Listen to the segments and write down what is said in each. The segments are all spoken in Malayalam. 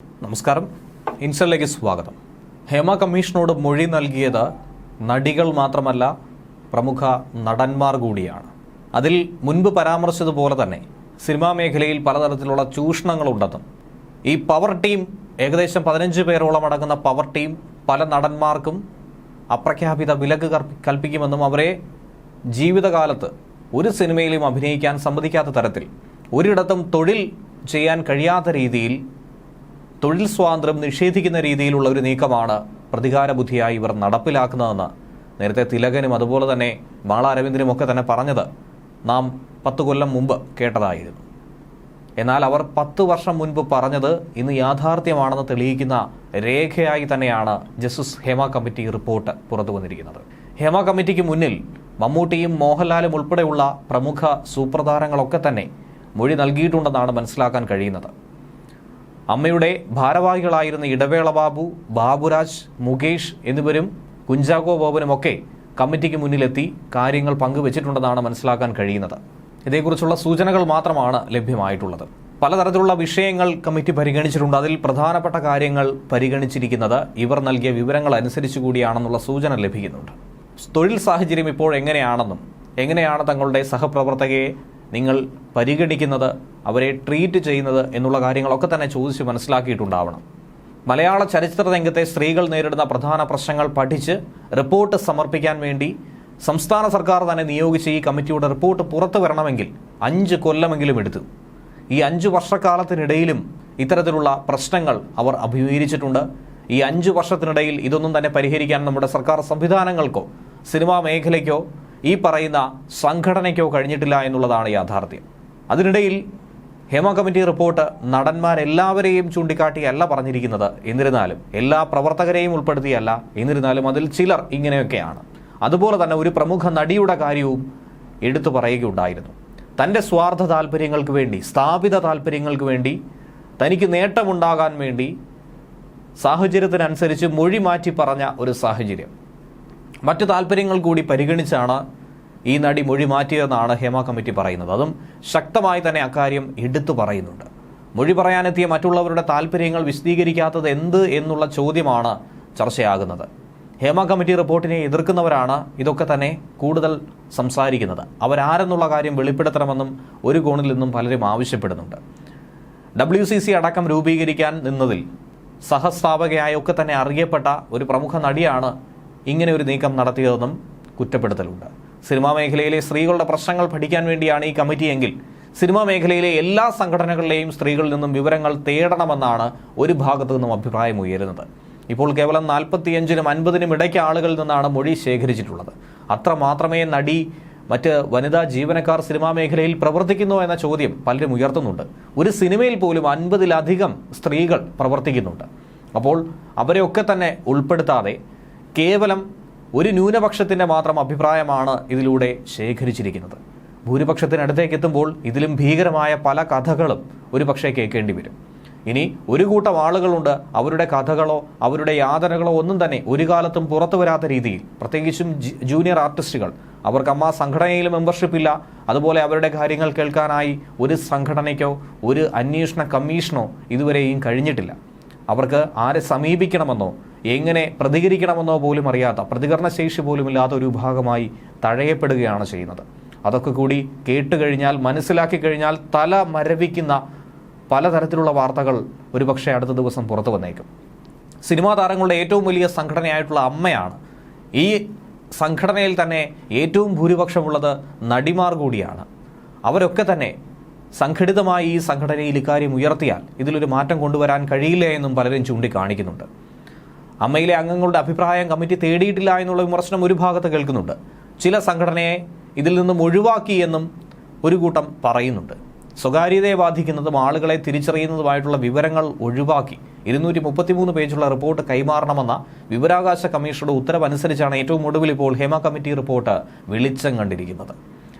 നമസ്കാരം. ഇൻസലിലേക്ക് സ്വാഗതം. ഹേമ കമ്മീഷനോട് മൊഴി നൽകിയത് നടികൾ മാത്രമല്ല പ്രമുഖ നടന്മാർ കൂടിയാണ്. അതിൽ മുൻപ് പരാമർശിച്ചതുപോലെ തന്നെ സിനിമാ മേഖലയിൽ പലതരത്തിലുള്ള ചൂഷണങ്ങളുണ്ടെന്നും ഈ പവർ ടീം ഏകദേശം പതിനഞ്ച് പേരോളം അടങ്ങുന്ന പവർ ടീം പല നടന്മാർക്കും അപ്രഖ്യാപിത വിലക്ക് കൽപ്പിക്കുമെന്നും അവരെ ജീവിതകാലത്ത് ഒരു സിനിമയിലും അഭിനയിക്കാൻ സമ്മതിക്കാത്ത തരത്തിൽ ഒരിടത്തും തൊഴിൽ ചെയ്യാൻ കഴിയാത്ത രീതിയിൽ തൊഴിൽ സ്വാതന്ത്ര്യം നിഷേധിക്കുന്ന രീതിയിലുള്ള ഒരു നീക്കമാണ് പ്രതികാര ബുദ്ധിയായി ഇവർ നടപ്പിലാക്കുന്നതെന്ന് നേരത്തെ തിലകനും അതുപോലെ തന്നെ മാള അരവിന്ദനും ഒക്കെ തന്നെ പറഞ്ഞത് നാം പത്ത് കൊല്ലം മുമ്പ് കേട്ടതായിരുന്നു. എന്നാൽ അവർ പത്ത് വർഷം മുൻപ് പറഞ്ഞത് ഇന്ന് യാഥാർത്ഥ്യമാണെന്ന് തെളിയിക്കുന്ന രേഖയായി തന്നെയാണ് ജസ്റ്റിസ് ഹേമ കമ്മിറ്റി റിപ്പോർട്ട് പുറത്തു വന്നിരിക്കുന്നത്. ഹേമ കമ്മിറ്റിക്ക് മുന്നിൽ മമ്മൂട്ടിയും മോഹൻലാലും ഉൾപ്പെടെയുള്ള പ്രമുഖ സൂപ്രധാരങ്ങളൊക്കെ തന്നെ മൊഴി നൽകിയിട്ടുണ്ടെന്നാണ് മനസ്സിലാക്കാൻ കഴിയുന്നത്. അമ്മയുടെ ഭാരവാഹികളായിരുന്ന ഇടവേള ബാബു ബാബുരാജ് മുകേഷ് എന്നിവരും കുഞ്ചാക്കോ ബോബനുമൊക്കെ കമ്മിറ്റിക്ക് മുന്നിലെത്തി കാര്യങ്ങൾ പങ്കുവച്ചിട്ടുണ്ടെന്നാണ് മനസ്സിലാക്കാൻ കഴിയുന്നത്. ഇതേക്കുറിച്ചുള്ള സൂചനകൾ മാത്രമാണ് ലഭ്യമായിട്ടുള്ളത്. പലതരത്തിലുള്ള വിഷയങ്ങൾ കമ്മിറ്റി പരിഗണിച്ചിട്ടുണ്ട്. അതിൽ പ്രധാനപ്പെട്ട കാര്യങ്ങൾ പരിഗണിച്ചിരിക്കുന്നത് ഇവർ നൽകിയ വിവരങ്ങൾ അനുസരിച്ചു കൂടിയാണെന്നുള്ള സൂചന ലഭിക്കുന്നുണ്ട്. തൊഴിൽ സാഹചര്യം ഇപ്പോൾ എങ്ങനെയാണെന്നും എങ്ങനെയാണ് തങ്ങളുടെ സഹപ്രവർത്തകയെ നിങ്ങൾ പരിഗണിക്കുന്നത് അവരെ ട്രീറ്റ് ചെയ്യുന്നത് എന്നുള്ള കാര്യങ്ങളൊക്കെ തന്നെ ചോദിച്ച് മനസ്സിലാക്കിയിട്ടുണ്ടാവണം. മലയാള ചരിത്ര രംഗത്തെ സ്ത്രീകൾ നേരിടുന്ന പ്രധാന പ്രശ്നങ്ങൾ പഠിച്ച് റിപ്പോർട്ട് സമർപ്പിക്കാൻ വേണ്ടി സംസ്ഥാന സർക്കാർ തന്നെ നിയോഗിച്ച ഈ കമ്മിറ്റിയുടെ റിപ്പോർട്ട് പുറത്തു വരണമെങ്കിൽ അഞ്ച് കൊല്ലമെങ്കിലും എടുത്തു. ഈ അഞ്ച് വർഷക്കാലത്തിനിടയിലും ഇത്തരത്തിലുള്ള പ്രശ്നങ്ങൾ അവർ അഭിമുഖീകരിച്ചിട്ടുണ്ട്. ഈ അഞ്ച് വർഷത്തിനിടയിൽ ഇതൊന്നും തന്നെ പരിഹരിക്കാൻ നമ്മുടെ സർക്കാർ സംവിധാനങ്ങൾക്കോ സിനിമാ മേഖലയ്ക്കോ ഈ പറയുന്ന സംഘടനയ്ക്കോ കഴിഞ്ഞിട്ടില്ല എന്നുള്ളതാണ് യാഥാർത്ഥ്യം. അതിനിടയിൽ ഹേമ കമ്മിറ്റി റിപ്പോർട്ട് നടന്മാരെല്ലാവരെയും ചൂണ്ടിക്കാട്ടിയല്ല പറഞ്ഞിരിക്കുന്നത്. എന്നിരുന്നാലും എല്ലാ പ്രവർത്തകരെയും ഉൾപ്പെടുത്തിയല്ല. എന്നിരുന്നാലും അതിൽ ചിലർ ഇങ്ങനെയൊക്കെയാണ്. അതുപോലെ തന്നെ ഒരു പ്രമുഖ നടിയുടെ കാര്യവും എടുത്തു പറയുകയുണ്ടായിരുന്നു. തന്റെ സ്വാർത്ഥ താല്പര്യങ്ങൾക്ക് വേണ്ടി സ്ഥാപിത താല്പര്യങ്ങൾക്ക് വേണ്ടി തനിക്ക് നേട്ടമുണ്ടാകാൻ വേണ്ടി സാഹചര്യത്തിനനുസരിച്ച് മൊഴി മാറ്റി പറഞ്ഞ ഒരു സാഹചര്യം. മറ്റു താല്പര്യങ്ങൾ കൂടി പരിഗണിച്ചാണ് ഈ നടി മൊഴി മാറ്റിയതെന്നാണ് ഹേമ കമ്മിറ്റി പറയുന്നത്. അതും ശക്തമായി തന്നെ അക്കാര്യം എടുത്തു പറയുന്നുണ്ട്. മൊഴി പറയാനെത്തിയ മറ്റുള്ളവരുടെ താല്പര്യങ്ങൾ വിശദീകരിക്കാത്തത് എന്ത് എന്നുള്ള ചോദ്യമാണ് ചർച്ചയാകുന്നത്. ഹേമ കമ്മിറ്റി റിപ്പോർട്ടിനെ എതിർക്കുന്നവരാണ് ഇതൊക്കെ തന്നെ കൂടുതൽ സംസാരിക്കുന്നത്. അവരാരെന്നുള്ള കാര്യം വെളിപ്പെടുത്തണമെന്നും ഒരു കോണിൽ നിന്നും പലരും ആവശ്യപ്പെടുന്നുണ്ട്. ഡബ്ല്യു സി സി അടക്കം രൂപീകരിക്കാൻ നിന്നതിൽ സഹസ്ഥാപകയായൊക്കെ തന്നെ അറിയപ്പെട്ട ഒരു പ്രമുഖ നടിയാണ് ഇങ്ങനെ ഒരു നീക്കം നടത്തിയതെന്നും കുറ്റപ്പെടുത്തലുണ്ട്. സിനിമാ മേഖലയിലെ സ്ത്രീകളുടെ പ്രശ്നങ്ങൾ പഠിക്കാൻ വേണ്ടിയാണ് ഈ കമ്മിറ്റിയെങ്കിൽ സിനിമാ മേഖലയിലെ എല്ലാ സംഘടനകളിലെയും സ്ത്രീകളിൽ നിന്നും വിവരങ്ങൾ തേടണമെന്നാണ് ഒരു ഭാഗത്തു നിന്നും അഭിപ്രായം ഉയരുന്നത്. ഇപ്പോൾ കേവലം നാൽപ്പത്തിയഞ്ചിനും അൻപതിനും ഇടയ്ക്ക് ആളുകളിൽ നിന്നാണ് മൊഴി ശേഖരിച്ചിട്ടുള്ളത്. അത്ര മാത്രമേ നടി മറ്റ് വനിതാ ജീവനക്കാർ സിനിമാ മേഖലയിൽ പ്രവർത്തിക്കുന്നു എന്ന ചോദ്യം പലരും ഉയർത്തുന്നുണ്ട്. ഒരു സിനിമയിൽ പോലും അൻപതിലധികം സ്ത്രീകൾ പ്രവർത്തിക്കുന്നുണ്ട്. അപ്പോൾ അവരെയൊക്കെ തന്നെ ഉൾപ്പെടുത്താതെ കേവലം ഒരു ന്യൂനപക്ഷത്തിന്റെ മാത്രം അഭിപ്രായമാണ് ഇതിലൂടെ ശേഖരിച്ചിരിക്കുന്നത്. ഭൂരിപക്ഷത്തിനടുത്തേക്ക് എത്തുമ്പോൾ ഇതിലും ഭീകരമായ പല കഥകളും ഒരു പക്ഷേ കേൾക്കേണ്ടി വരും. ഇനി ഒരു കൂട്ടം ആളുകളുണ്ട് അവരുടെ കഥകളോ അവരുടെ യാതനകളോ ഒന്നും തന്നെ ഒരു കാലത്തും പുറത്തു വരാത്ത രീതിയിൽ. പ്രത്യേകിച്ചും ജൂനിയർ ആർട്ടിസ്റ്റുകൾ. അവർക്ക് അമ്മ സംഘടനയിൽ മെമ്പർഷിപ്പ് ഇല്ല. അതുപോലെ അവരുടെ കാര്യങ്ങൾ കേൾക്കാനായി ഒരു സംഘടനയ്ക്കോ ഒരു അന്വേഷണ കമ്മീഷനോ ഇതുവരെയും കഴിഞ്ഞിട്ടില്ല. അവർക്ക് ആരെ സമീപിക്കണമെന്നോ എങ്ങനെ പ്രതികരിക്കണമെന്നോ പോലും അറിയാത്ത പ്രതികരണശേഷി പോലുമില്ലാത്ത ഒരു വിഭാഗമായി തഴയപ്പെടുകയാണ് ചെയ്യുന്നത്. അതൊക്കെ കൂടി കേട്ടുകഴിഞ്ഞാൽ മനസ്സിലാക്കി കഴിഞ്ഞാൽ തല മരവിക്കുന്ന പലതരത്തിലുള്ള വാർത്തകൾ ഒരുപക്ഷെ അടുത്ത ദിവസം പുറത്തു വന്നേക്കും. സിനിമാ താരങ്ങളുടെ ഏറ്റവും വലിയ സംഘടനയായിട്ടുള്ള അമ്മയാണ്. ഈ സംഘടനയിൽ തന്നെ ഏറ്റവും ഭൂരിപക്ഷമുള്ളത് നടിമാർ കൂടിയാണ്. അവരൊക്കെ തന്നെ സംഘടിതമായി ഈ സംഘടനയിൽ ഇക്കാര്യം ഉയർത്തിയാൽ ഇതിലൊരു മാറ്റം കൊണ്ടുവരാൻ കഴിയില്ല എന്നും പലരും ചൂണ്ടിക്കാണിക്കുന്നുണ്ട്. അമ്മയിലെ അംഗങ്ങളുടെ അഭിപ്രായം കമ്മിറ്റി തേടിയിട്ടില്ല എന്നുള്ള വിമർശനം ഒരു ഭാഗത്ത് കേൾക്കുന്നുണ്ട്. ചില സംഘടനയെ ഇതിൽ നിന്നും ഒഴിവാക്കി എന്നും ഒരു കൂട്ടം പറയുന്നുണ്ട്. സ്വകാര്യതയെ ബാധിക്കുന്നതും ആളുകളെ തിരിച്ചറിയുന്നതുമായിട്ടുള്ള വിവരങ്ങൾ ഒഴിവാക്കി ഇരുന്നൂറ്റി മുപ്പത്തിമൂന്ന് പേജുള്ള റിപ്പോർട്ട് കൈമാറണമെന്ന വിവരാവകാശ കമ്മീഷനുടെ ഉത്തരവനുസരിച്ചാണ് ഏറ്റവും ഒടുവിൽ ഇപ്പോൾ ഹേമ കമ്മിറ്റി റിപ്പോർട്ട് വെളിച്ചം കണ്ടിരിക്കുന്നത്.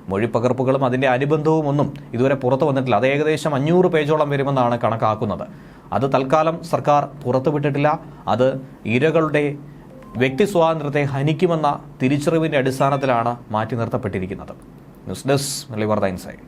മൊഴിപ്പകർപ്പുകളും അതിന്റെ അനുബന്ധവും ഒന്നും ഇതുവരെ പുറത്തു വന്നിട്ടില്ല. അത് ഏകദേശം അഞ്ഞൂറ് പേജോളം വരുമെന്നാണ് കണക്കാക്കുന്നത്. അത് തൽക്കാലം സർക്കാർ പുറത്തുവിട്ടിട്ടില്ല. അത് ഇരകളുടെ വ്യക്തി സ്വാതന്ത്ര്യത്തെ ഹനിക്കുമെന്ന തിരിച്ചറിവിന്റെ അടിസ്ഥാനത്തിലാണ് മാറ്റി നിർത്തപ്പെട്ടിരിക്കുന്നത്. News desk liver inside.